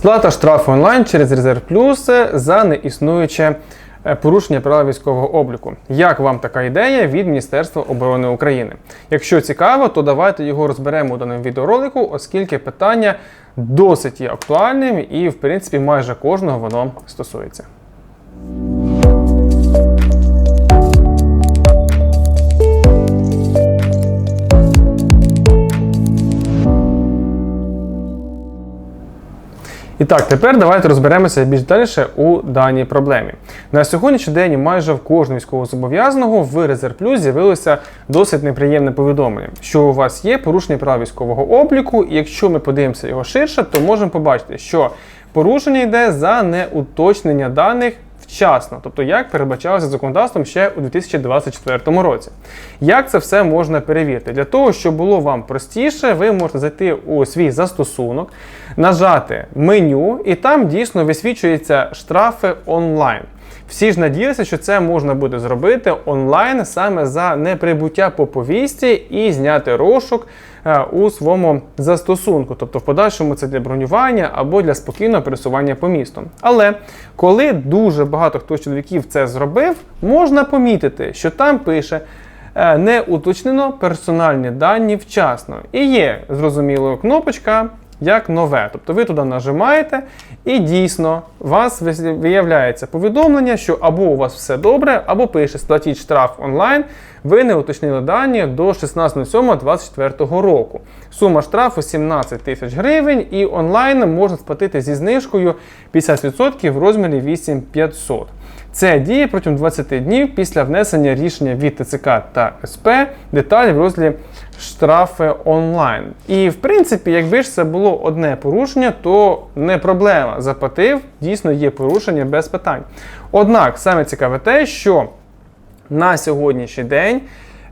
Сплата штрафу онлайн через Резерв Плюс за неіснуюче е, порушення правил військового обліку. Як вам така ідея від Міністерства оборони України? Якщо цікаво, то давайте його розберемо у даному відеоролику, оскільки питання досить є актуальним і, в принципі, майже кожного воно стосується. Так, тепер давайте розберемося більш детальніше у даній проблемі. На сьогоднішній день майже в кожного військовозобов'язаного в Резерв Плюс з'явилося досить неприємне повідомлення, що у вас є порушення прав військового обліку, і якщо ми подивимося його ширше, то можемо побачити, що порушення йде за неуточнення даних вчасно, тобто як передбачалося законодавством ще у 2024 році. Як це все можна перевірити? Для того, щоб було вам простіше, ви можете зайти у свій застосунок, нажати меню, і там дійсно висвічуються штрафи онлайн. Всі ж надіялися, що це можна буде зробити онлайн саме за неприбуття по повісті і зняти розшук у своєму застосунку, тобто в подальшому це для бронювання або для спокійного пересування по місту. Але коли дуже багато хто з чоловіків це зробив, можна помітити, що там пише. е, Не уточнено персональні дані вчасно. І є зрозуміло кнопочка як нове. Тобто ви туди нажимаєте, і дійсно вас виявляється повідомлення, що або у вас все добре, або пише сплатіть штраф онлайн. Ви не уточнили дані до 16.07.24 року. Сума штрафу 17 тисяч гривень, і онлайн можна сплатити зі знижкою 50% в розмірі 8500. Це діє протягом 20 днів після внесення рішення від ТЦК та СП, деталі в розділі штрафи онлайн. І в принципі, якби ж це було одне порушення, то не проблема. Заплатив, дійсно є порушення без питань. Однак саме цікаве те, що на сьогоднішній день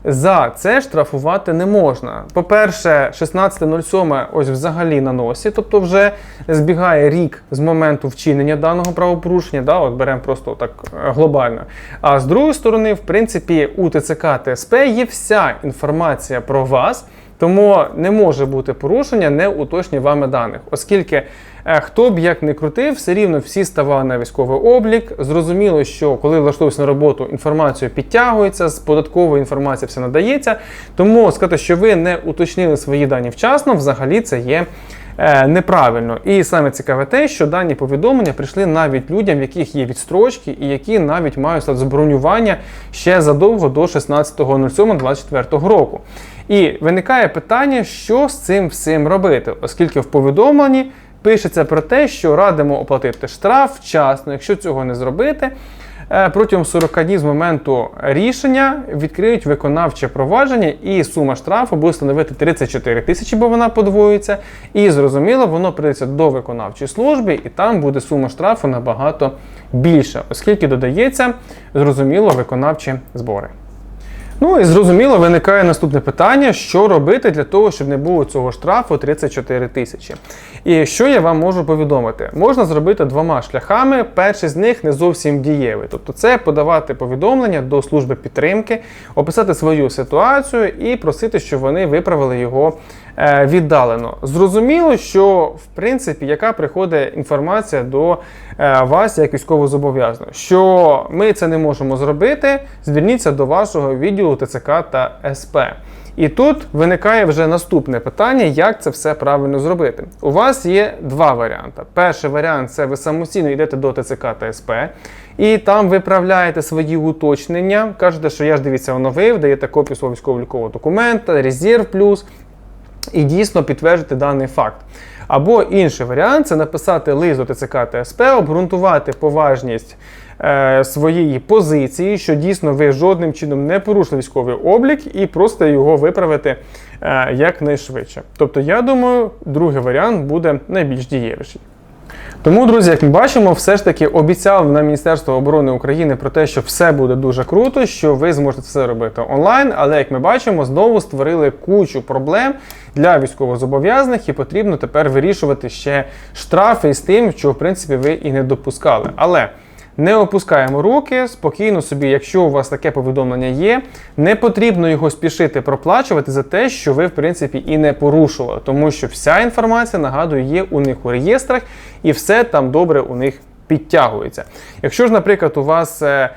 за це штрафувати не можна. По-перше, 16.07 ось взагалі на носі, тобто вже збігає рік з моменту вчинення даного правопорушення, да, от беремо просто так е, глобально. А з другої сторони, в принципі, у ТЦК ТСП є вся інформація про вас. Тому не може бути порушення не уточні вами даних, оскільки е, хто б як не крутив, все рівно всі ставали на військовий облік. Зрозуміло, що коли влаштовуєшся на роботу, інформація підтягується, з податкової інформації все надається. Тому сказати, що ви не уточнили свої дані вчасно, взагалі це є. Е, Неправильно, і саме цікаве те, що дані повідомлення прийшли навіть людям, в яких є відстрочки, і які навіть мають статус бронювання ще задовго до 16.07.24 року. І виникає питання, що з цим всім робити, оскільки в повідомленні пишеться про те, що радимо оплатити штраф вчасно. Якщо цього не зробити, протягом 40 днів з моменту рішення відкриють виконавче провадження, і сума штрафу буде становити 34 тисячі, бо вона подвоюється. І зрозуміло, воно прийдеться до виконавчої служби, і там буде сума штрафу набагато більша, оскільки додається зрозуміло виконавчі збори. Ну і зрозуміло, виникає наступне питання: що робити для того, щоб не було цього штрафу 34 тисячі. І що я вам можу повідомити? Можна зробити двома шляхами. Перший з них не зовсім дієвий. Тобто, це подавати повідомлення до служби підтримки, описати свою ситуацію і просити, щоб вони виправили його віддалено. Зрозуміло, що в принципі, яка приходить інформація до е, вас як військовозобов'язаного, що ми це не можемо зробити, зверніться до вашого відділу ТЦК та СП. І тут виникає вже наступне питання, як це все правильно зробити. У вас є два варіанти. Перший варіант це ви самостійно йдете до ТЦК та СП, і там виправляєте свої уточнення. Кажете, що я ж дивіться, оновив, даєте копію свого військово-лікового документа, резерв плюс і дійсно підтвердити даний факт. Або інший варіант це написати лист до ТЦК та СП, обґрунтувати поважність е, своєї позиції, що дійсно ви жодним чином не порушили військовий облік, і просто його виправити е, якнайшвидше. Тобто, я думаю, другий варіант буде найбільш дієвіший. Тому, друзі, як ми бачимо, все ж таки обіцяв на Міністерство оборони України про те, що все буде дуже круто, що ви зможете все робити онлайн. Але як ми бачимо, знову створили кучу проблем для військовозобов'язаних, і потрібно тепер вирішувати ще штрафи з тим, що в принципі ви і не допускали. Але Не опускаємо руки, спокійно собі, якщо у вас таке повідомлення є, не потрібно його спішити проплачувати за те, що ви, в принципі, і не порушували, тому що вся інформація, нагадую, є у них у реєстрах, і все там добре у них підтягується. Якщо ж, наприклад, у вас е,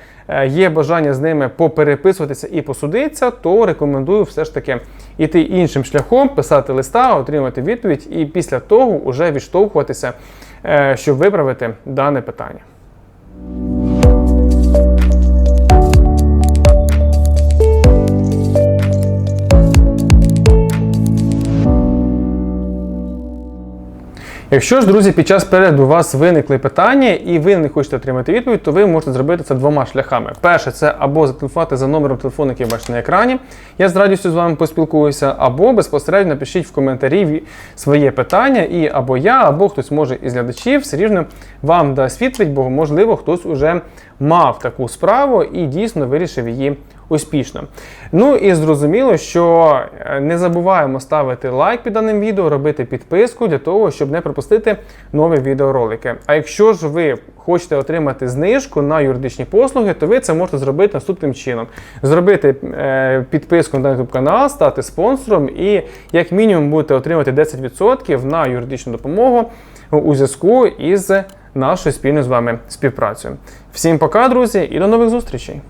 є бажання з ними попереписуватися і посудитися, то рекомендую все ж таки іти іншим шляхом, писати листа, отримати відповідь, і після того вже відштовхуватися, е, щоб виправити дане питання. Якщо ж, друзі, під час перегляду у вас виникли питання і ви не хочете отримати відповідь, то ви можете зробити це двома шляхами. Перше, це або зателефонувати за номером телефону, який бачите на екрані. Я з радістю з вами поспілкуюся, або безпосередньо напишіть в коментарі своє питання, і або я, або хтось може із глядачів все рівно вам дасть відповідь, бо можливо хтось уже мав таку справу і дійсно вирішив її успішно. Ну і зрозуміло, що е, не забуваємо ставити лайк під даним відео, робити підписку для того, щоб не пропустити нові відеоролики. А якщо ж ви хочете отримати знижку на юридичні послуги, то ви це можете зробити наступним чином: зробити е, підписку на YouTube канал, стати спонсором, і як мінімум будете отримати 10% на юридичну допомогу у зв'язку із нашою спільну з вами співпрацю. Всім пока, друзі, і до нових зустрічей!